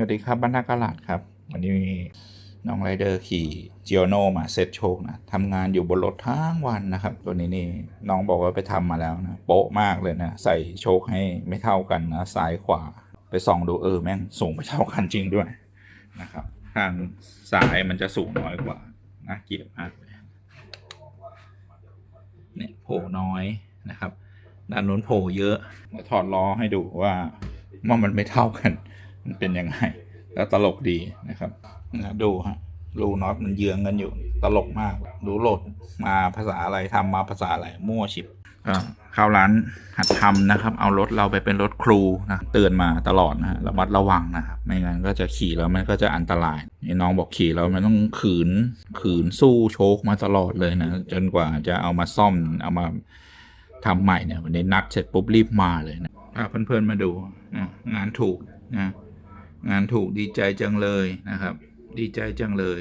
สวัสดีครับบรรณากาลาดครับ วันนี้น้องไรเดอร์ขี่จิโอโนมาเซตโชคนะทำงานอยู่บนรถทั้งวันนะครับ ตัวนี้นี่น้องบอกว่าไปทำมาแล้วนะ โป๊ะมากเลยนะ ใส่โชคให้ไม่เท่ากันนะ ซ้ายขวาไปส่องดูเออแม่งสูงไม่เท่ากันจริงด้วยนะครับทางซ้ายมันจะสูงน้อยกว่าน่าเกลียดมากเลยเนี่ยโผล่น้อยนะครับด้านนู้นโผล่เยอะถอดล้อให้ดูว่าว่ามันไม่เท่ากัน มันเป็นยังไง แล้วตลกดีนะครับนะดูฮะรูน็อตมันเยื้องกันอยู่ ตลกมากรู้โหลดมาภาษาอะไรทำมาภาษาอะไรมั่วชิบเข้าร้านหัดทำนะครับ เอารถเราไปเป็นรถครูนะเตือนมาตลอดนะระมัดระวังนะครับไม่งั้นก็จะขี่แล้วมันก็จะอันตรายนี่น้องบอกขี่แล้วมันต้องขืนขืนสู้โชคมาตลอดเลยนะจนกว่าจะเอามาซ่อมเอามาทำใหม่เนี่ยวันนี้นัดเสร็จปุ๊บรีบมาเลยนะพาเพื่อนๆมาดูงานถูกนะ งานถูกดีใจจังเลยนะครับ ดีใจจังเลย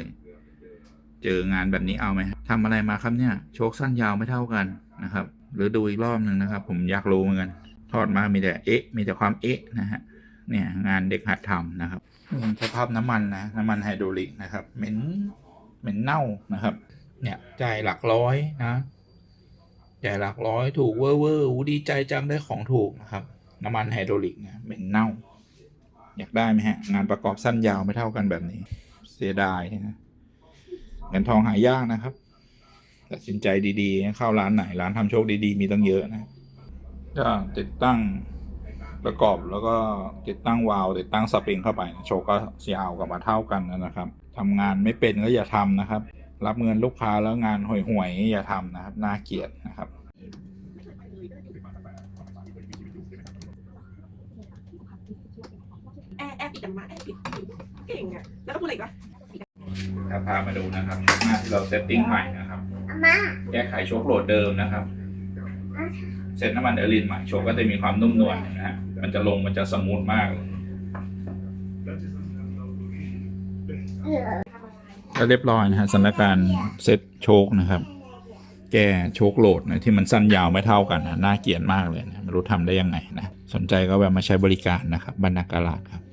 เจองานแบบนี้เอาไหมครับทำอะไรมาครับเนี่ย โชคสั้นยาวไม่เท่ากันนะครับ หรือดูอีกรอบหนึ่งนะครับ ผมอยากรู้เหมือนกันทอดมามีแต่เอ๊ะ มีแต่ความเอ๊ะนะฮะเนี่ยงานเด็กหัดทำนะครับสภาพน้ำมันนะน้ำมันไฮโดรลิกนะครับเหม็นเหม็นเน่านะครับ เนี่ยจ่ายหลักร้อยนะจ่ายหลักร้อยถูกเวอร์เวอร์อู้ดีใจจังได้ของถูกนะครับ น้ำมันไฮโดรลิกเนี่ยเหม็นเน่า อยากได้ไหมฮะ งานประกอบสั้นยาวไม่เท่ากันแบบนี้ เสียดายนะเงินทองหายากนะครับตัดสินใจดีๆ เข้าร้านไหน ร้านทำโชคดีๆ มีตั้งเยอะนะก็ติดตั้งประกอบแล้วก็ติดตั้งวาล์วติดตั้งสปริงเข้าไป โชคก็ยาวกับมาเท่ากันนะครับทำงานไม่เป็นก็อย่าทำนะครับ รับเงินลูกค้าแล้วงานห่วยๆอย่าทำนะครับน่าเกลียดนะครับ แอร์แอร์ปิดแต่มาแอร์ปิดเก่งอะ แล้วก็พูดอะไรอีกวะครับพามาดูนะครับหน้าที่เราเซตติ้งใหม่นะครับ มาแก้ไขโชคโหลดเดิมนะครับเสร็จน้ำมันเออร์ลินใหม่โชคก็จะมีความนุ่มนวลนะฮะมันจะลงมันจะสมูทมากเลยก็เรียบร้อยนะฮะสถานการณ์เซตโชคนะครับ แก้โชคโหลดนะที่มันสั้นยาวไม่เท่ากันนะน่าเกลียดมากเลยนะไม่รู้ทำได้ยังไงนะสนใจก็แวะมาใช้บริการนะครับบรรณากาลาดครับ